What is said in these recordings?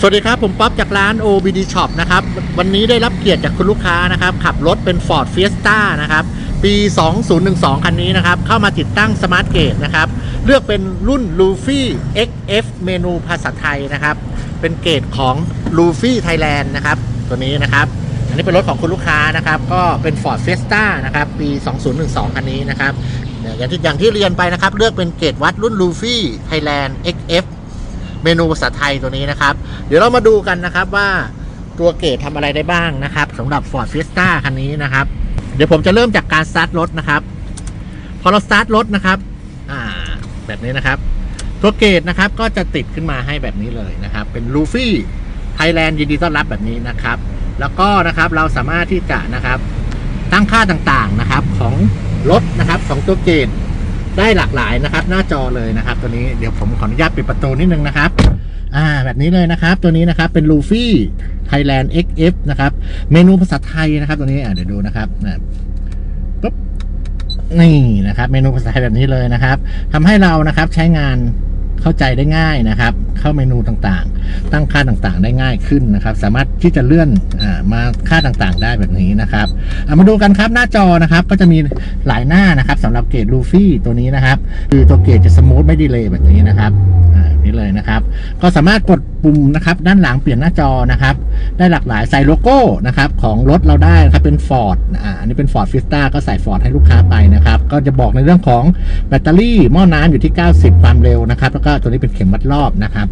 สวัสดีครับ ผมป๊อปจากร้าน OBD Shop นะครับ วันนี้ได้รับเกียรติจากคุณลูกค้านะครับ ขับรถเป็น Ford Fiesta นะครับ ปี 2012 คันนี้นะครับ เข้ามาติดตั้ง Smart Gate นะครับ เลือกเป็นรุ่น Luffy XF เมนูภาษาไทยนะครับ เป็นเกรดของ Luffy Thailand นะครับ ตัวนี้นะครับ อันนี้เป็นรถของคุณลูกค้านะครับ ก็เป็น Ford Fiesta นะครับ ปี 2012 คันนี้นะครับ อย่างที่อย่างที่เรียนไปนะครับ เลือกเป็นเกรดวัดรุ่น Luffy Thailand XF เมนูภาษาไทยตัวนี้นะครับ เดี๋ยวเรามาดูกันนะครับว่าตัวเกรดทำอะไรได้บ้างนะครับสำหรับ Ford Fiesta คันนี้นะครับ เดี๋ยวผมจะเริ่มจากการสตาร์ทรถนะครับ พอเราสตาร์ทรถนะครับอ่าแบบนี้นะครับ ตัวเกรดนะครับก็จะติดขึ้นมาให้แบบนี้เลยนะครับ เป็นลูฟี่ไทยแลนด์ยินดีต้อนรับแบบนี้นะครับ แล้วก็นะครับเราสามารถที่จะนะครับตั้งค่าต่างๆนะครับของรถนะครับของตัวเกรด ได้หลากหลายนะครับ หน้าจอเลยนะครับ ตัวนี้เดี๋ยวผมขออนุญาตปิดประตูนิดนึงนะครับ อ่าแบบนี้เลยนะครับ ตัวนี้นะครับเป็นลูฟี่ไทยแลนด์ XF นะครับ เมนูภาษาไทยนะครับ ตัวนี้อ่าเดี๋ยวดูนะครับนะปุ๊บนี่นะครับ เมนูภาษาไทยแบบนี้เลยนะครับทำให้เรานะครับใช้งาน เข้าใจได้ง่ายนะครับ เข้าเมนูต่างๆ ตั้งค่าต่างๆ ได้ง่ายขึ้นนะครับ สามารถที่จะเลื่อนอามาค่าต่างๆ ได้แบบนี้นะครับามาดูกันครับหน้าจอนะครับ ก็จะมีหลายหน้านะครับสำหรับเกรดลูฟี่ตัวนี้นะครับ คือตัวเกรดจะสมูทไม่ดีเลยแบบนี้นะครับ นี่เลยนะครับ ก็สามารถกดปุ่มนะครับด้านหลังเปลี่ยนหน้าจอนะครับ ได้หลากหลายใส่โลโก้นะครับของรถเราได้นะครับเป็น Ford อ่าอันนี้เป็น Ford Fiesta ก็ใส่ Ford ให้ลูกค้าไปนะครับ ก็จะบอกในเรื่องของแบตเตอรี่หม้อน้ำอยู่ที่ 90 ความเร็วนะครับ แล้วก็ตัวนี้เป็นเข็มวัดรอบนะครับ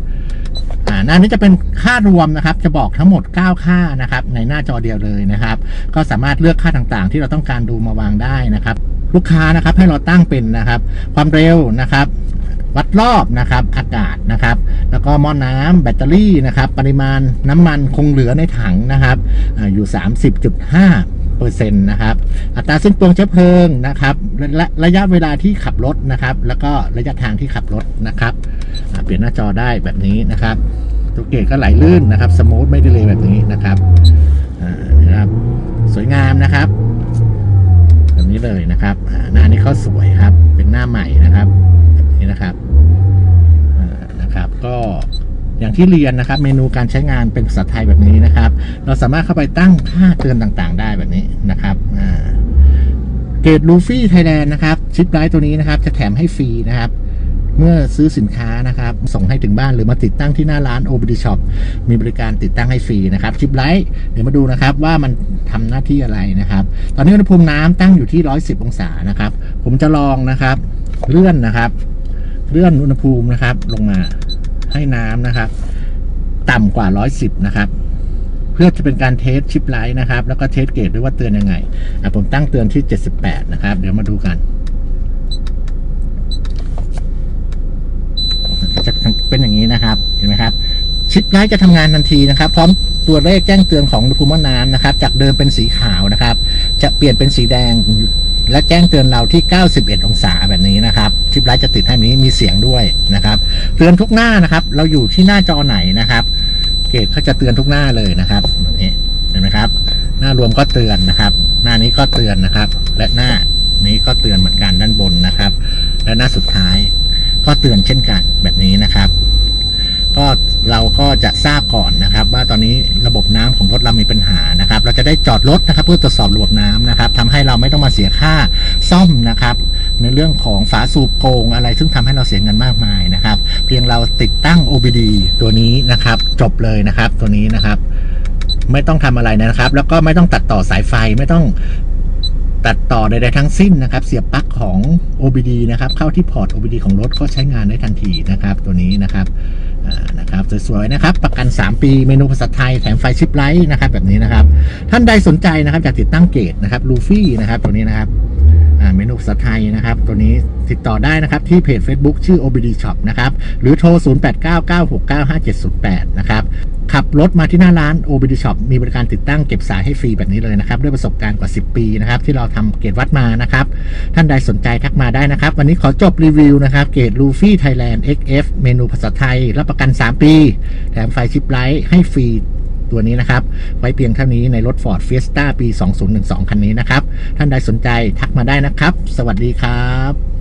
อ่าหน้านี้จะเป็นค่ารวมนะครับ จะบอกทั้งหมด 9 ค่านะครับ ในหน้าจอเดียวเลยนะครับ ก็สามารถเลือกค่าต่างๆ ที่เราต้องการดูมาวางได้นะครับ ลูกค้านะครับให้เราตั้งเป็นนะครับ ความเร็วนะครับ วัดรอบนะครับอากาศนะครับ แล้วก็หม้อน้ำแบตเตอรี่นะครับ ปริมาณน้ำมันคงเหลือในถังนะครับอาอยู่ 30.5เปอร์เซ็นต์นะครับ อัตราสิ้นเปลืองเชื้อเพลิงนะครับและระยะเวลาที่ขับรถนะครับ แล้วก็ระยะทางที่ขับรถนะครับเปลี่ยนหน้าจอได้แบบนี้นะครับตัวเกตก็ไหลลื่นนะครับ สมูทไม่ได้เลยแบบนี้นะครับ ที่เรียนนะครับ เมนูการใช้งานเป็นภาษาไทยแบบนี้นะครับ เราสามารถเข้าไปตั้งค่าเตือนต่างๆ ได้แบบนี้นะครับเกรดลูฟี่ไทยแลนด์นะครับชิปไลท์ตัวนี้นะครับ จะแถมให้ฟรีนะครับเมื่อซื้อสินค้านะครับ ส่งให้ถึงบ้านหรือมาติดตั้งที่หน้าร้าน OBD Shop มีบริการติดตั้งให้ฟรีนะครับชิปไลท์เดี๋ยวมาดูนะครับว่ามันทำหน้าที่อะไรนะครับ ตอนนี้อุณหภูมิน้ำตั้งอยู่ที่ 110 องศานะครับ ผมจะลองนะครับ เลื่อนนะครับ เลื่อนอุณหภูมินะครับลงมา ให้น้ำนะครับ ต่ำกว่า 110 นะครับ เพื่อจะเป็นการเทสชิปไลท์นะครับ แล้วก็เทสเกจด้วยว่าเตือนยังไงอะผมตั้งเตือนที่ 78 นะครับ เดี๋ยวมาดูกันจะเป็นอย่างนี้นะครับ เห็นไหมครับ ชิปไลท์จะทำงานทันทีนะครับ พร้อมตัวเลขแจ้งเตือนของอุณหภูมิน้ำนะครับ จากเดิมเป็นสีขาวนะครับ จะเปลี่ยนเป็นสีแดง และแจ้งเตือนเราที่ 91 องศาแบบนี้นะครับ ชิปไลท์จะติดให้มีมีเสียงด้วยนะครับ เตือนทุกหน้านะครับ เราอยู่ที่หน้าจอไหนนะครับ เกตเขาจะเตือนทุกหน้าเลยนะครับแบบนี้เห็นไหมครับ หน้ารวมก็เตือนนะครับ หน้านี้ก็เตือนนะครับ และหน้านี้ก็เตือนเหมือนกันด้านบนนะครับ และหน้าสุดท้าย ก็เตือนเช่นกันแบบนี้นะครับ ก็เราก็จะทราบก่อนนะครับ ว่าตอนนี้ระบบน้ำของรถเรามีปัญหานะครับ เราจะได้จอดรถนะครับเพื่อตรวจสอบระบบน้ำนะครับทำให้เราไม่ต้องมาเสียค่าซ่อมนะครับ ในเรื่องของฝาสูบโกงอะไร ซึ่งทำให้เราเสียเงินมากมายน เพียงเราติดตั้ง OBD ตัวนี้นะครับ จบเลยนะครับ ตัวนี้นะครับ ไม่ต้องทำอะไรนะครับ แล้วก็ไม่ต้องตัดต่อสายไฟไม่ต้องตัดต่อใดๆทั้งสิ้นนะครับ เสียบปลั๊กของ OBD นะครับ เข้าที่พอร์ต OBD ของรถก็ใช้งานได้ทันทีนะครับ ตัวนี้นะครับอ่านะครับสวยๆนะครับ ประกัน 3 ปีเมนูภาษาไทยแถมไฟชิปไลท์นะครับ แบบนี้นะครับ ท่านใดสนใจนะครับอยากติดตั้งเกตนะครับลูฟี่นะครับ ตัวนี้นะครับ เมนูภาษาไทยนะครับ ตัวนี้ติดต่อได้นะครับ ที่เพจ Facebook ชื่อ OBD Shop นะครับ หรือโทร 0899695708 นะครับ ขับรถมาที่หน้าร้าน OBD Shop มีบริการติดตั้งเก็บสายให้ฟรีแบบนี้เลยนะครับ ด้วยประสบการณ์กว่า 10 ปีนะครับ ที่เราทำเกรดวัดมานะครับ ท่านใดสนใจทักมาได้นะครับ วันนี้ขอจบรีวิวนะครับ เกรด Luffy Thailand XF เมนูภาษาไทย รับประกัน 3 ปี แถมไฟชิปไลท์ให้ฟรี ตัวนี้นะครับ ไว้เพียงเท่านี้ในรถ Ford Fiesta ปี 2012 คันนี้นะครับ ท่านใดสนใจทักมาได้นะครับ สวัสดีครับ